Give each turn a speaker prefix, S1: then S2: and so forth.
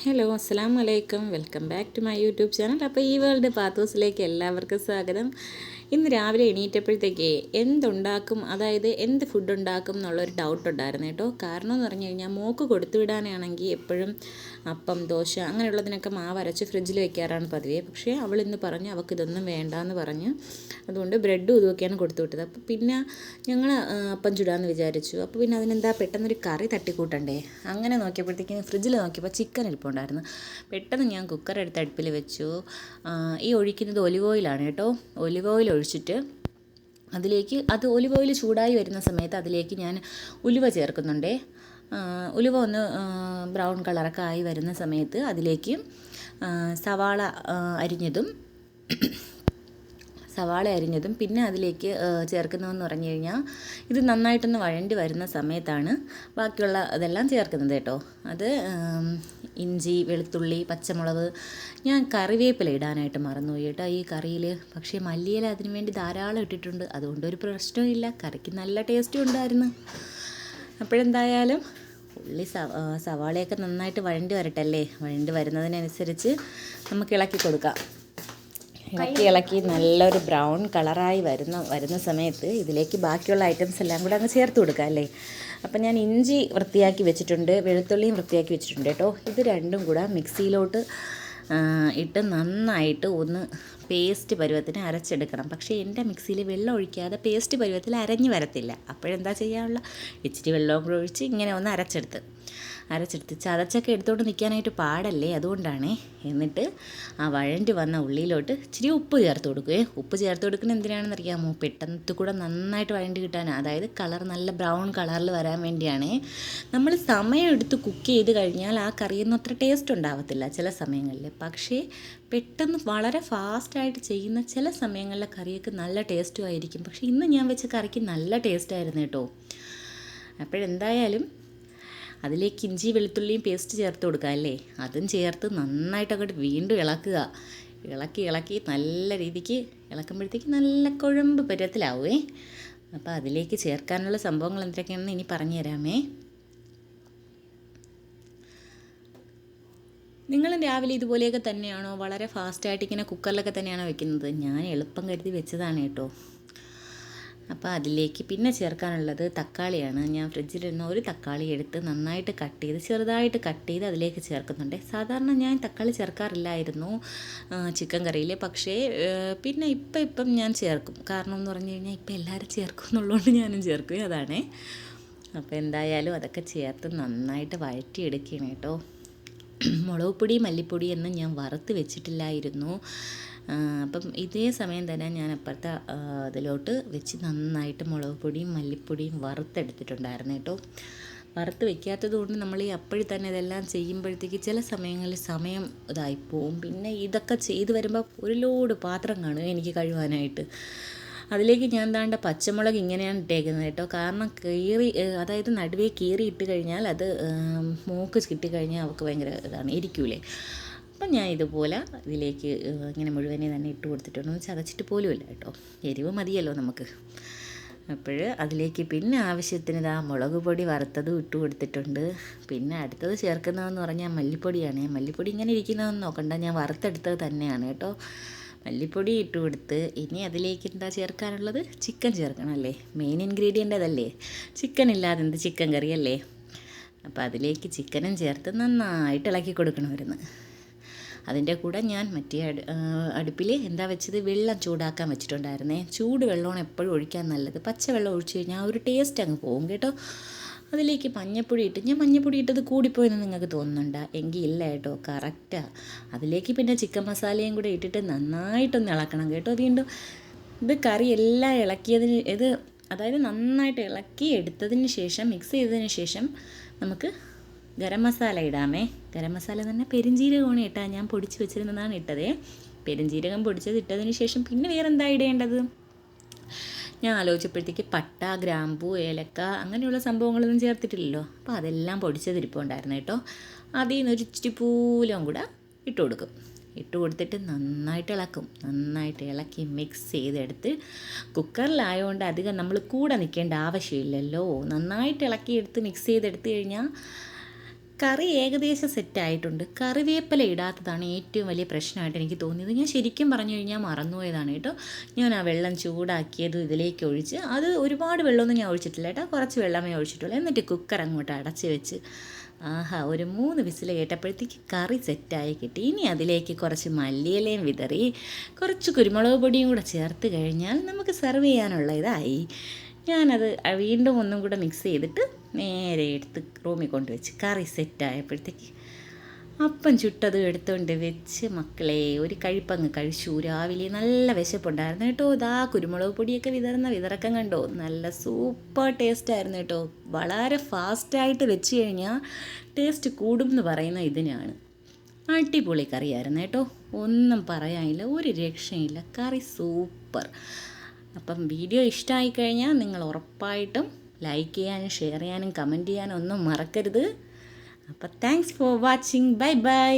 S1: Hello അസ്സാം വലൈക്കും welcome back to my YouTube channel അപ്പോൾ ഈ വേൾഡ് പാത്തോസിലേക്ക് എല്ലാവർക്കും സ്വാഗതം. ഇന്ന് രാവിലെ എണീറ്റപ്പോഴത്തേക്ക് എന്തുണ്ടാക്കും? അതായത് എന്ത് ഫുഡ് ഉണ്ടാക്കും എന്നുള്ളൊരു ഡൗട്ട് ഉണ്ടായിരുന്നു കേട്ടോ. കാരണം എന്ന് പറഞ്ഞു കഴിഞ്ഞാൽ മോക്ക് കൊടുത്തു വിടാനാണെങ്കിൽ എപ്പോഴും അപ്പം ദോശ അങ്ങനെയുള്ളതിനൊക്കെ മാവ് അരച്ച് ഫ്രിഡ്ജിൽ വെക്കാറാണ് പതിവ്. പക്ഷേ അവൾ ഇന്ന് പറഞ്ഞു അവൾക്ക് ഇതൊന്നും വേണ്ട എന്ന് പറഞ്ഞ്. അതുകൊണ്ട് ബ്രെഡും ഇതുമൊക്കെയാണ് കൊടുത്തു വിട്ടത്. അപ്പോൾ പിന്നെ ഞങ്ങൾ അപ്പം ചുടാമെന്ന് വിചാരിച്ചു. അപ്പോൾ പിന്നെ അതിനെന്താ പെട്ടെന്നൊരു കറി തട്ടിക്കൂട്ടണ്ടേ? അങ്ങനെ നോക്കിയപ്പോഴത്തേക്കും ഫ്രിഡ്ജിൽ നോക്കിയപ്പോൾ ചിക്കൻ ഇരിപ്പുണ്ടായിരുന്നു. പെട്ടെന്ന് ഞാൻ കുക്കർ എടുത്ത് അടുപ്പിൽ വെച്ചു. ഈ ഒഴിക്കുന്നത് ഒലിവ് ഓയിലാണ് കേട്ടോ. ഒലിവ് ഓയിൽ ഒഴിച്ചിട്ട് അതിലേക്ക് അത് ഒലിവ് ഓയിൽ ചൂടായി വരുന്ന സമയത്ത് അതിലേക്ക് ഞാൻ ഉലുവ ചേർക്കുന്നുണ്ടേ. ഉലുവ ഒന്ന് ബ്രൗൺ കളറൊക്കെ ആയി വരുന്ന സമയത്ത് അതിലേക്ക് സവാള അരിഞ്ഞതും സവാള അരിഞ്ഞതും പിന്നെ അതിലേക്ക് ചേർക്കുന്നതെന്ന് പറഞ്ഞു കഴിഞ്ഞാൽ ഇത് നന്നായിട്ടൊന്ന് വഴണ്ടി വരുന്ന സമയത്താണ് ബാക്കിയുള്ള ഇതെല്ലാം ചേർക്കുന്നത് കേട്ടോ. അത് ഇഞ്ചി വെളുത്തുള്ളി പച്ചമുളക്. ഞാൻ കറിവേപ്പില ഇടാനായിട്ട് മറന്നുപോയി കേട്ടോ ഈ കറിയിൽ പക്ഷേ മല്ലിയില അതിന് വേണ്ടി ധാരാളം ഇട്ടിട്ടുണ്ട്. അതുകൊണ്ട് ഒരു പ്രശ്നമില്ല കറിക്ക് നല്ല ടേസ്റ്റും ഉണ്ടായിരുന്നു. അപ്പോഴെന്തായാലും ഉള്ളി സവാളയൊക്കെ നന്നായിട്ട് വഴണ്ടി വരട്ടല്ലേ? വഴണ്ടി വരുന്നതിനനുസരിച്ച് നമുക്ക് ഇളക്കി കൊടുക്കാം. ഇളക്കി ഇളക്കി നല്ലൊരു ബ്രൗൺ കളറായി വരുന്ന വരുന്ന സമയത്ത് ഇതിലേക്ക് ബാക്കിയുള്ള ഐറ്റംസ് എല്ലാം കൂടെ അങ്ങ് ചേർത്ത് കൊടുക്കാം അല്ലേ? അപ്പം ഞാൻ ഇഞ്ചി വൃത്തിയാക്കി വെച്ചിട്ടുണ്ട് വെളുത്തുള്ളിയും വൃത്തിയാക്കി വെച്ചിട്ടുണ്ട് കേട്ടോ. ഇത് രണ്ടും കൂടെ മിക്സിയിലോട്ട് ഇട്ട് നന്നായിട്ട് ഒന്ന് പേസ്റ്റ് പരുവത്തിന് അരച്ചെടുക്കണം. പക്ഷേ എന്റെ മിക്സിയിൽ വെള്ളം ഒഴിക്കാതെ പേസ്റ്റ് പരുവത്തിൽ അരഞ്ഞു വരത്തില്ല. അപ്പോഴെന്താ ചെയ്യാനുള്ള? ഇച്ചിരി വെള്ളവും കൂടെ ഒഴിച്ച് ഇങ്ങനെ ഒന്ന് അരച്ചെടുത്ത്. അരച്ചെടുത്ത് ചതച്ചൊക്കെ എടുത്തോണ്ട് നിൽക്കാനായിട്ട് പാടല്ലേ അതുകൊണ്ടാണ്. എന്നിട്ട് ആ വഴണ്ടി വന്ന ഉള്ളിയിലോട്ട് ഇച്ചിരി ഉപ്പ് ചേർത്ത് കൊടുക്കുകയെ ഉപ്പ് ചേർത്ത് കൊടുക്കുന്നത് എന്തിനാണെന്ന് അറിയാമോ പെട്ടെന്ന് കൂടെ നന്നായിട്ട് വഴണ്ടി കിട്ടാനാണ് അതായത് കളർ നല്ല ബ്രൗൺ കളറിൽ വരാൻ വേണ്ടിയാണ്. നമ്മൾ സമയം എടുത്ത് കുക്ക് ചെയ്ത് കഴിഞ്ഞാൽ ആ കറിയൊന്നും അത്ര ടേസ്റ്റ് ഉണ്ടാവത്തില്ല ചില സമയങ്ങളിൽ. പക്ഷേ പെട്ടെന്ന് വളരെ ഫാസ്റ്റായിട്ട് ചെയ്യുന്ന ചില സമയങ്ങളിലെ കറിയൊക്കെ നല്ല ടേസ്റ്റും ആയിരിക്കും. പക്ഷേ ഇന്ന് ഞാൻ വെച്ച കറിക്ക് നല്ല ടേസ്റ്റ് ആയിരുന്നു കേട്ടോ. അപ്പോഴെന്തായാലും അതിലേക്ക് ഇഞ്ചി വെളുത്തുള്ളിയും പേസ്റ്റ് ചേർത്ത് കൊടുക്കുക അല്ലേ? അതും ചേർത്ത് നന്നായിട്ട് അങ്ങോട്ട് വീണ്ടും ഇളക്കുക. ഇളക്കി ഇളക്കി നല്ല രീതിക്ക് ഇളക്കുമ്പോഴത്തേക്ക് നല്ല കുഴമ്പ് പരുവത്തിലാവുമേ അപ്പോൾ അതിലേക്ക് ചേർക്കാനുള്ള സംഭവങ്ങൾ എന്തൊക്കെയാണെന്ന് ഇനി പറഞ്ഞു തരാമേ നിങ്ങൾ രാവിലെ ഇതുപോലെയൊക്കെ തന്നെയാണോ വളരെ ഫാസ്റ്റായിട്ട് ഇങ്ങനെ കുക്കറിലൊക്കെ തന്നെയാണോ വെക്കുന്നത്? ഞാൻ എളുപ്പം കരുതി വെച്ചതാണ് കേട്ടോ. അപ്പോൾ അതിലേക്ക് പിന്നെ ചേർക്കാനുള്ളത് തക്കാളിയാണ്. ഞാൻ ഫ്രിഡ്ജിലിരുന്ന ഒരു തക്കാളി എടുത്ത് നന്നായിട്ട് കട്ട് ചെയ്ത് ചെറുതായിട്ട് കട്ട് ചെയ്ത് അതിലേക്ക് ചേർക്കുന്നുണ്ട്. സാധാരണ ഞാൻ തക്കാളി ചേർക്കാറില്ലായിരുന്നു ചിക്കൻ കറിയിൽ പക്ഷേ പിന്നെ ഇപ്പം ഇപ്പം ഞാൻ ചേർക്കും. കാരണം എന്ന് പറഞ്ഞു കഴിഞ്ഞാൽ ഇപ്പം എല്ലാവരും ചേർക്കും എന്നുള്ളതുകൊണ്ട് ഞാനും ചേർക്കും അതാണേ. അപ്പോൾ എന്തായാലും അതൊക്കെ ചേർത്ത് നന്നായിട്ട് വഴറ്റിയെടുക്കണം കേട്ടോ. മുളക് പൊടി മല്ലിപ്പൊടി എന്നും ഞാൻ വറുത്ത് വെച്ചിട്ടില്ലായിരുന്നു. അപ്പം ഇതേ സമയം തന്നെ ഞാൻ അപ്പുറത്തെ അതിലോട്ട് വെച്ച് നന്നായിട്ട് മുളക് പൊടിയും മല്ലിപ്പൊടിയും വറുത്തെടുത്തിട്ടുണ്ടായിരുന്നു കേട്ടോ. വറുത്ത് വെക്കാത്തത് കൊണ്ട് നമ്മൾ ഈ അപ്പോഴും തന്നെ ഇതെല്ലാം ചെയ്യുമ്പോഴത്തേക്ക് ചില സമയങ്ങളിൽ സമയം ഇതായിപ്പോവും പിന്നെ ഇതൊക്കെ ചെയ്ത് വരുമ്പോൾ ഒരു ലോഡ് പാത്രം കാണും എനിക്ക് കഴുകാനായിട്ട്. അതിലേക്ക് ഞാൻ താണ്ട പച്ചമുളക് ഇങ്ങനെയാണ് ഇട്ടേക്കുന്നത് കേട്ടോ. കാരണം കീറി അതായത് നടുവേ കീറി ഇട്ട് കഴിഞ്ഞാൽ അത് മൂക്ക് കിട്ടിക്കഴിഞ്ഞാൽ അവൾക്ക് ഭയങ്കര ഇതാണ് ഇരിക്കൂലേ. അപ്പം ഞാൻ ഇതുപോലെ ഇതിലേക്ക് ഇങ്ങനെ മുഴുവനെ തന്നെ ഇട്ട് കൊടുത്തിട്ടുണ്ട് ചതച്ചിട്ട് പോലുമില്ല കേട്ടോ. എരിവ് മതിയല്ലോ നമുക്ക്. അപ്പോൾ അതിലേക്ക് പിന്നെ ആവശ്യത്തിന് ഇതാ മുളക് പൊടി വറുത്തതും ഇട്ട് കൊടുത്തിട്ടുണ്ട്. പിന്നെ അടുത്തത് ചേർക്കുന്നതെന്ന് പറഞ്ഞാൽ മല്ലിപ്പൊടിയാണ്. മല്ലിപ്പൊടി ഇങ്ങനെ ഇരിക്കുന്നതെന്ന് നോക്കണ്ട. ഞാൻ വറുത്തെടുത്തത് തന്നെയാണ് കേട്ടോ. മല്ലിപ്പൊടി ഇട്ട് കൊടുത്ത് ഇനി അതിലേക്ക് എന്താ ചേർക്കാനുള്ളത്? ചിക്കൻ ചേർക്കണം അല്ലേ? മെയിൻ ഇൻഗ്രീഡിയന്റ് അതല്ലേ? ചിക്കൻ ഇല്ലാതെ എന്ത് ചിക്കൻ കറിയല്ലേ അപ്പോൾ അതിലേക്ക് ചിക്കനും ചേർത്ത് നന്നായിട്ട് ഇളക്കി കൊടുക്കണമായിരുന്നു അതിന്റെ കൂടെ ഞാൻ മറ്റേ അടുപ്പിൽ എന്താ വെച്ചത്? വെള്ളം ചൂടാക്കാൻ വെച്ചിട്ടുണ്ടായിരുന്നേ. ചൂട് വെള്ളമാണ് എപ്പോഴും ഒഴിക്കാൻ നല്ലത്. പച്ചവെള്ളം ഒഴിച്ചു കഴിഞ്ഞാൽ ആ ഒരു ടേസ്റ്റ് അങ്ങ് പോകും കേട്ടോ. അതിലേക്ക് മഞ്ഞപ്പൊടി ഇട്ട് ഞാൻ മഞ്ഞപ്പൊടി ഇട്ടത് കൂടിപ്പോയെന്ന് നിങ്ങൾക്ക് തോന്നുന്നുണ്ട്? എങ്കിൽ ഇല്ല കേട്ടോ കറക്റ്റാണ് അതിലേക്ക് പിന്നെ ചിക്കൻ മസാലയും കൂടെ ഇട്ടിട്ട് നന്നായിട്ടൊന്ന് ഇളക്കണം കേട്ടോ വീണ്ടും. ഇത് കറി എല്ലാം ഇളക്കിയതിന് ഇത് അതായത് നന്നായിട്ട് ഇളക്കി എടുത്തതിന് ശേഷം മിക്സ് ചെയ്തതിന് ശേഷം നമുക്ക് ഗരം മസാല ഇടാമേ. ഗരം മസാല തന്നെ പെരിഞ്ജീരകമാണ് ഇട്ടാൽ ഞാൻ പൊടിച്ച് വെച്ചിരുന്നതാണ് ഇട്ടതേ. പെരിഞ്ജീരകം പൊടിച്ചത് ഇട്ടതിന് ശേഷം പിന്നെ വേറെന്താ ഇടേണ്ടത്? ഞാൻ ആലോചിച്ചപ്പോഴത്തേക്ക് പട്ട ഗ്രാമ്പു ഏലക്ക അങ്ങനെയുള്ള സംഭവങ്ങളൊന്നും ചേർത്തിട്ടില്ലല്ലോ. അപ്പോൾ അതെല്ലാം പൊടിച്ചതിരിപ്പുണ്ടായിരുന്നു കേട്ടോ. അതിൽ നിന്ന് ഒരു ഇച്ചിരി പൂലം കൂടെ ഇട്ട് കൊടുക്കും. ഇട്ട് കൊടുത്തിട്ട് നന്നായിട്ട് ഇളക്കും. നന്നായിട്ട് ഇളക്കി മിക്സ് ചെയ്തെടുത്ത് കുക്കറിലായതുകൊണ്ട് അധികം നമ്മൾ കൂടെ നിൽക്കേണ്ട ആവശ്യമില്ലല്ലോ. നന്നായിട്ട് ഇളക്കിയെടുത്ത് മിക്സ് ചെയ്തെടുത്ത് കഴിഞ്ഞാൽ കറി ഏകദേശം സെറ്റായിട്ടുണ്ട് കറിവേപ്പില ഇടാത്തതാണ് ഏറ്റവും വലിയ പ്രശ്നമായിട്ട് എനിക്ക് തോന്നിയത്. ഞാൻ ശരിക്കും പറഞ്ഞു കഴിഞ്ഞാൽ മറന്നുപോയതാണ് കേട്ടോ. ഞാൻ ആ വെള്ളം ചൂടാക്കിയത് ഇതിലേക്ക് ഒഴിച്ച്. അത് ഒരുപാട് വെള്ളമൊന്നും ഞാൻ ഒഴിച്ചിട്ടില്ല കേട്ടോ. കുറച്ച് വെള്ളമേ ഒഴിച്ചിട്ടുള്ളൂ. എന്നിട്ട് കുക്കർ അങ്ങോട്ട് അടച്ച് വെച്ച്. ആഹാ ഒരു മൂന്ന് വിസിൽ കേട്ടപ്പോഴത്തേക്ക് കറി സെറ്റായി കിട്ടി. ഇനി അതിലേക്ക് കുറച്ച് മല്ലിയിലയും വിതറി കുറച്ച് കുരുമുളക് പൊടിയും കൂടെ ചേർത്ത് കഴിഞ്ഞാൽ നമുക്ക് സെർവ് ചെയ്യാനുള്ള ഇതായി ഞാനത് വീണ്ടും ഒന്നും കൂടെ മിക്സ് ചെയ്തിട്ട് നേരെ എടുത്ത് റൂമിൽ കൊണ്ടുവച്ച് കറി സെറ്റായപ്പോഴത്തേക്ക് അപ്പം ചുട്ടത് എടുത്തുകൊണ്ട് വെച്ച് മക്കളെ ഒരു കഴിപ്പങ്ങ് കഴിച്ചു. രാവിലെ നല്ല വിശപ്പുണ്ടായിരുന്നു കേട്ടോ. ഇതാ കുരുമുളക് പൊടിയൊക്കെ വിതറുന്ന വിതറക്കം കണ്ടോ? നല്ല സൂപ്പർ ടേസ്റ്റ് ആയിരുന്നു കേട്ടോ. വളരെ ഫാസ്റ്റായിട്ട് വെച്ച് കഴിഞ്ഞാൽ ടേസ്റ്റ് കൂടും എന്ന് പറയുന്ന ഇതിനാണ്. അടിപൊളി കറിയായിരുന്നു കേട്ടോ. ഒന്നും പറയാനില്ല ഒരു രക്ഷയില്ല കറി സൂപ്പർ അപ്പം വീഡിയോ ഇഷ്ടമായി കഴിഞ്ഞാൽ നിങ്ങൾ ഉറപ്പായിട്ടും ലൈക്ക് ചെയ്യാനും ഷെയർ ചെയ്യാനും കമന്റ് ചെയ്യാനും ഒന്നും മറക്കരുത്. അപ്പം thanks for watching bye bye